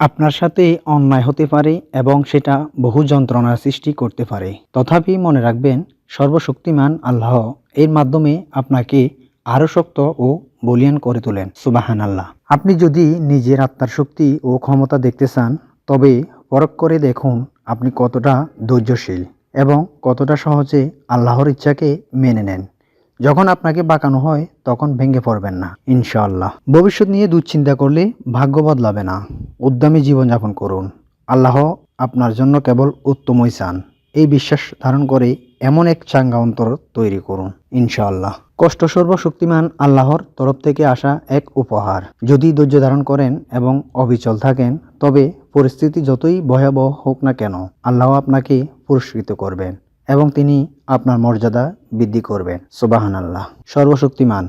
আপনার সাথে অন্যায় হতে পারে এবং সেটা বহু যন্ত্রণার সৃষ্টি করতে পারে। তথাপি মনে রাখবেন, সর্বশক্তিমান আল্লাহ এর মাধ্যমে আপনাকে আরও শক্ত ও বলিয়ান করে তোলেন। সুবাহান আল্লাহ আপনি যদি নিজের আত্মার শক্তি ও ক্ষমতা দেখতে চান, তবে পরখ করে দেখুন আপনি কতটা ধৈর্যশীল এবং কতটা সহজে আল্লাহর ইচ্ছাকে মেনে নেন। যখন আপনাকে বাঁকানো হয়, তখন ভেঙে পড়বেন না, ইনশাআল্লাহ। ভবিষ্যৎ নিয়ে দুশ্চিন্তা করলে ভাগ্য বদলাবে না। উদ্যমী জীবনযাপন করুন। আল্লাহ আপনার জন্য কেবল উত্তমই চান। এই বিশ্বাস ধারণ করে এমন এক চাঙ্গা অন্তর তৈরি করুন, ইনশাআল্লাহ। কষ্ট সর্বশক্তিমান আল্লাহর তরফ থেকে আসা এক উপহার। যদি ধৈর্য ধারণ করেন এবং অবিচল থাকেন, তবে পরিস্থিতি যতই ভয়াবহ হোক না কেন, আল্লাহ আপনাকে পুরস্কৃত করবেন এবং তিনি আপনার মর্যাদা বৃদ্ধি করবেন। সুবাহান আল্লাহ সর্বশক্তিমান,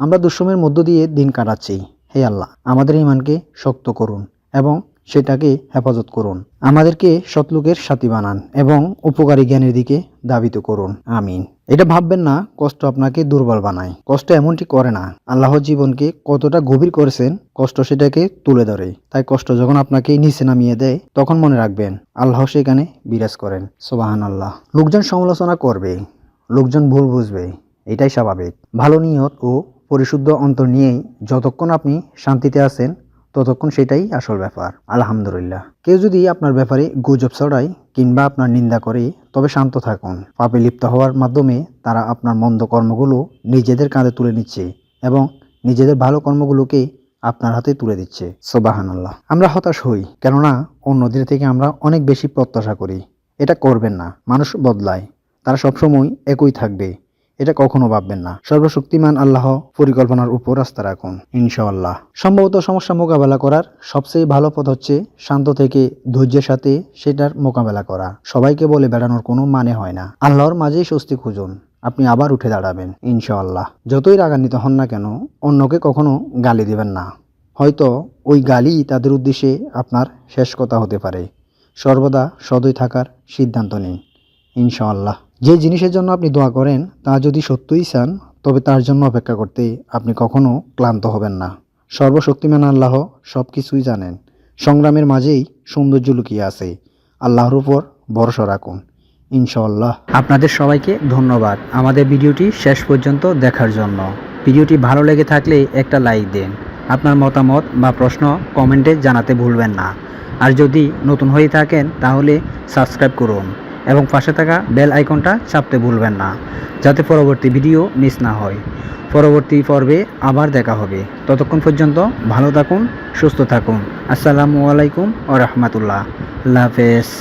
আমরা দুঃসময়ের মধ্য দিয়ে দিন কাটাচ্ছি। হে আল্লাহ, আমাদের ইমানকে শক্ত করুন। এবং সেটাকে হেফাজত করুন। আমাদেরকে সৎলোকের সাথী বানান এবং উপকারী জ্ঞানের দিকে দাবিত করুন। আমিন। এটা ভাববেন না, কষ্ট আপনাকে দুর্বল বানায়। কষ্ট এমনটি করে না। আল্লাহ জীবনকে কতটা গভীর করেছেন, কষ্ট সেটাকে তুলে ধরে। তাই কষ্ট যখন আপনাকে নিচে নামিয়ে দেয়, তখন মনে রাখবেন, আল্লাহ সেখানে বিরাজ করেন। সোবাহান আল্লাহ লোকজন সমালোচনা করবে, লোকজন ভুল বুঝবে, এটাই স্বাভাবিক। ভালো নিয়ত ও পরিশুদ্ধ অন্তর নিয়েই যতক্ষণ আপনি শান্তিতে আছেন ততক্ষণ সেটাই আসল ব্যাপার, আলহামদুলিল্লাহ। কেউ যদি আপনার ব্যাপারে গুজব ছড়ায় কিংবা আপনার নিন্দা করে, তবে শান্ত থাকুন। পাপে লিপ্ত হওয়ার মাধ্যমে তারা আপনার মন্দ কর্মগুলো নিজেদের কাঁধে তুলে নিচ্ছে এবং নিজেদের ভালো কর্মগুলোকে আপনার হাতে তুলে দিচ্ছে। সোবাহান আল্লাহ আমরা হতাশ হই, কেননা অন্যদের থেকে আমরা অনেক বেশি প্রত্যাশা করি। এটা করবেন না, মানুষ বদলায়। তারা সবসময় একই থাকবে। এটা কখনো ভাববেন না। সর্বশক্তিমান আল্লাহ পরিকল্পনার উপর আস্থা রাখুন, ইনশাআল্লাহ। সম্ভবত সমস্যা মোকাবেলা করার সবচেয়ে ভালো পথ হচ্ছে শান্ত থেকে ধৈর্যের সাথে সেটার মোকাবেলা করা। সবাইকে বলে বেড়ানোর কোনো মানে হয় না। আল্লাহর মাঝেই স্বস্তি খুঁজুন, আপনি আবার উঠে দাঁড়াবেন, ইনশাআল্লাহ। যতই রাগান্বিত হন না কেন, অন্যকে কখনো গালি দেবেন না। হয়তো ওই গালি তাদের উদ্দেশ্যে আপনার শেষ কথা হতে পারে। সর্বদা সদয় থাকার সিদ্ধান্ত নিন, ইনশাআল্লাহ। যে জিনিসের জন্য আপনি দোয়া করেন, তা যদি সত্যই চান, তবে তার জন্য অপেক্ষা করতে আপনি কখনো ক্লান্ত হবেন না। সর্বশক্তিমান আল্লাহ সব কিছুই জানেন। সংগ্রামের মাঝেই সৌন্দর্য লুকিয়ে আছে। আল্লাহর উপর ভরসা রাখুন। ইনশাআল্লাহ। আপনাদের সবাইকে ধন্যবাদ আমাদের ভিডিওটি শেষ পর্যন্ত দেখার জন্য। ভিডিওটি ভালো লেগে থাকলে একটা লাইক দিন। আপনার মতামত বা প্রশ্ন কমেন্টে জানাতে ভুলবেন না। আর যদি নতুন হয়ে থাকেন, তাহলে সাবস্ক্রাইব করুন। এবং পাশে থাকা বেল আইকনটা চাপতে ভুলবেন না, যাতে পরবর্তী ভিডিও মিস না হয়। পরবর্তী পর্বে আবার দেখা হবে। ততক্ষণ পর্যন্ত ভালো থাকুন, সুস্থ থাকুন। আসসালামু আলাইকুম ও রহমতুল্লাহ। আল্লাহ হাফেজ।